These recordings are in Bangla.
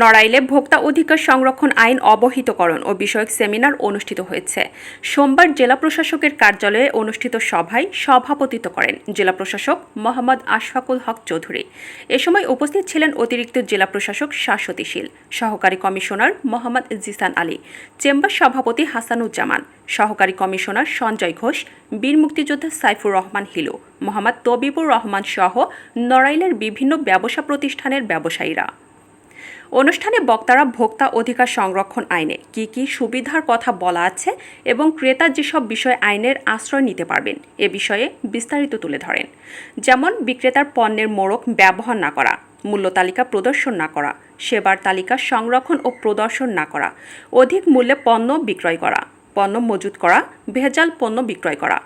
নড়াইলে ভোক্তা অধিকার সংরক্ষণ আইন অবহিতকরণ ও বিষয়ক সেমিনার অনুষ্ঠিত হয়েছে। সোমবার জেলা প্রশাসকের কার্যালয়ে অনুষ্ঠিত সভায় সভাপতিত্ব করেন জেলা প্রশাসক মোহাম্মদ আশফাকুল হক চৌধুরী। এ সময় উপস্থিত ছিলেন অতিরিক্ত জেলা প্রশাসক শাশ্বতী শীল, সহকারী কমিশনার মোহাম্মদ জিসান আলী, চেম্বার সভাপতি হাসানুজ্জামান, সহকারী কমিশনার সঞ্জয় ঘোষ, বীর মুক্তিযোদ্ধা সাইফুর রহমান হিলু, মোহাম্মদ তবিবুর রহমান সহ নড়াইলের বিভিন্ন ব্যবসা প্রতিষ্ঠানের ব্যবসায়ীরা। অনুষ্ঠানে বক্তারা ভোক্তা অধিকার সংরক্ষণ আইনে কি কি সুবিধার কথা বলা আছে এবং ক্রেতা যেসব বিষয় আইনের আশ্রয় নিতে পারবেন, এ বিষয়ে বিস্তারিত তুলে ধরেন। যেমন, বিক্রেতার পণ্যের মোড়ক ব্যবহার না করা, মূল্য তালিকা প্রদর্শন না করা, সেবার তালিকা সংরক্ষণ ও প্রদর্শন না করা, অধিক মূল্যে পণ্য বিক্রয় করা, পণ্য মজুত করা, ভেজাল পণ্য বিক্রয় করা,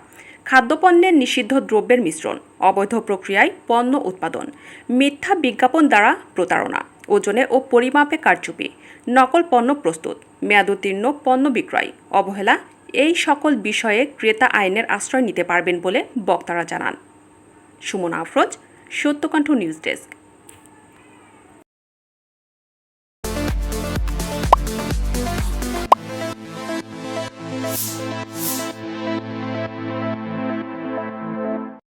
খাদ্যপণ্যের নিষিদ্ধ দ্রব্যের মিশ্রণ, অবৈধ প্রক্রিয়ায় পণ্য উৎপাদন, মিথ্যা বিজ্ঞাপন দ্বারা প্রতারণা। ওজনে ও পরিমাপে কারচুপি, নকল পণ্য প্রস্তুত, মেয়াদোত্তীর্ণ পণ্য বিক্রয়, অবহেলা, এই সকল বিষয়ে ক্রেতা আইনের আশ্রয় নিতে পারবেন বলে বক্তারা জানান। Suman Afroz Satyakantha news desk.